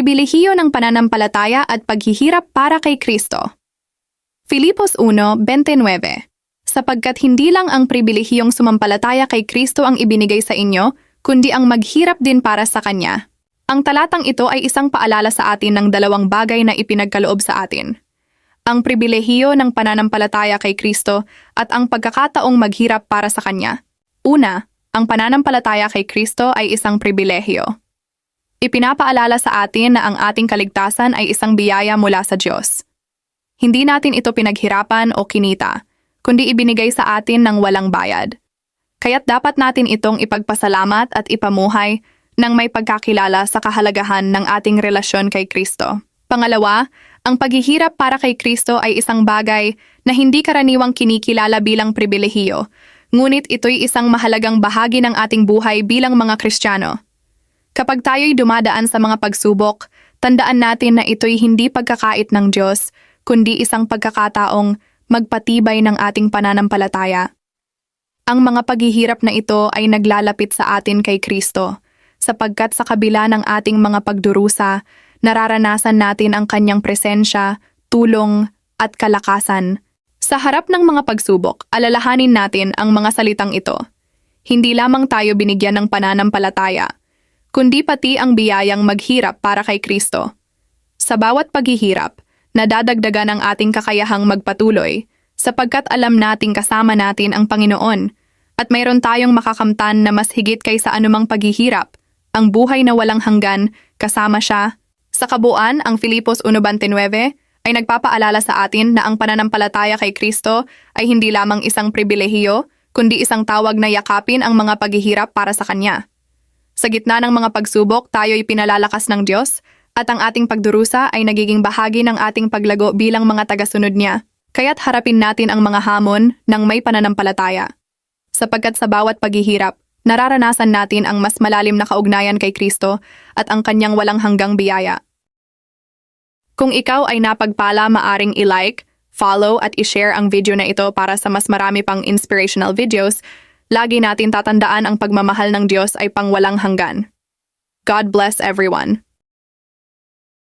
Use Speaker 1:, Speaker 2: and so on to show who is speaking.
Speaker 1: Pribilehiyo ng pananampalataya at paghihirap para kay Kristo. Filipos 1:29 Sapagkat hindi lang ang pribilehiyong sumampalataya kay Kristo ang ibinigay sa inyo, kundi ang maghirap din para sa Kanya. Ang talatang ito ay isang paalala sa atin ng dalawang bagay na ipinagkaloob sa atin. Ang pribilehiyo ng pananampalataya kay Kristo at ang pagkakataong maghirap para sa Kanya. Una, ang pananampalataya kay Kristo ay isang pribilehiyo. Ipinapaalala sa atin na ang ating kaligtasan ay isang biyaya mula sa Diyos. Hindi natin ito pinaghirapan o kinita, kundi ibinigay sa atin ng walang bayad. Kaya't dapat natin itong ipagpasalamat at ipamuhay nang may pagkakilala sa kahalagahan ng ating relasyon kay Kristo. Pangalawa, ang paghihirap para kay Kristo ay isang bagay na hindi karaniwang kinikilala bilang pribilehiyo, ngunit ito'y isang mahalagang bahagi ng ating buhay bilang mga Kristiyano. Kapag tayo'y dumadaan sa mga pagsubok, tandaan natin na ito'y hindi pagkakait ng Diyos, kundi isang pagkakataong magpatibay ng ating pananampalataya. Ang mga paghihirap na ito ay naglalapit sa atin kay Kristo, sapagkat sa kabila ng ating mga pagdurusa, nararanasan natin ang kanyang presensya, tulong, at kalakasan. Sa harap ng mga pagsubok, alalahanin natin ang mga salitang ito. Hindi lamang tayo binigyan ng pananampalataya, kundi pati ang biyayang maghirap para kay Kristo. Sa bawat paghihirap, nadadagdagan ang ating kakayahang magpatuloy sapagkat alam nating kasama natin ang Panginoon at mayroon tayong makakamtan na mas higit kaysa anumang paghihirap, ang buhay na walang hanggan kasama siya. Sa kabuuan, ang Filipos 1.29 ay nagpapaalala sa atin na ang pananampalataya kay Kristo ay hindi lamang isang pribilehiyo, kundi isang tawag na yakapin ang mga paghihirap para sa Kanya. Sa gitna ng mga pagsubok, tayo ay pinalalakas ng Diyos at ang ating pagdurusa ay nagiging bahagi ng ating paglago bilang mga tagasunod niya. Kaya't harapin natin ang mga hamon ng may pananampalataya. Sapagkat sa bawat paghihirap, nararanasan natin ang mas malalim na kaugnayan kay Kristo at ang kanyang walang hanggang biyaya. Kung ikaw ay napagpala, maaring i-like, follow at i-share ang video na ito para sa mas marami pang inspirational videos, lagi natin tatandaan ang pagmamahal ng Diyos ay pangwalang hanggan. God bless everyone.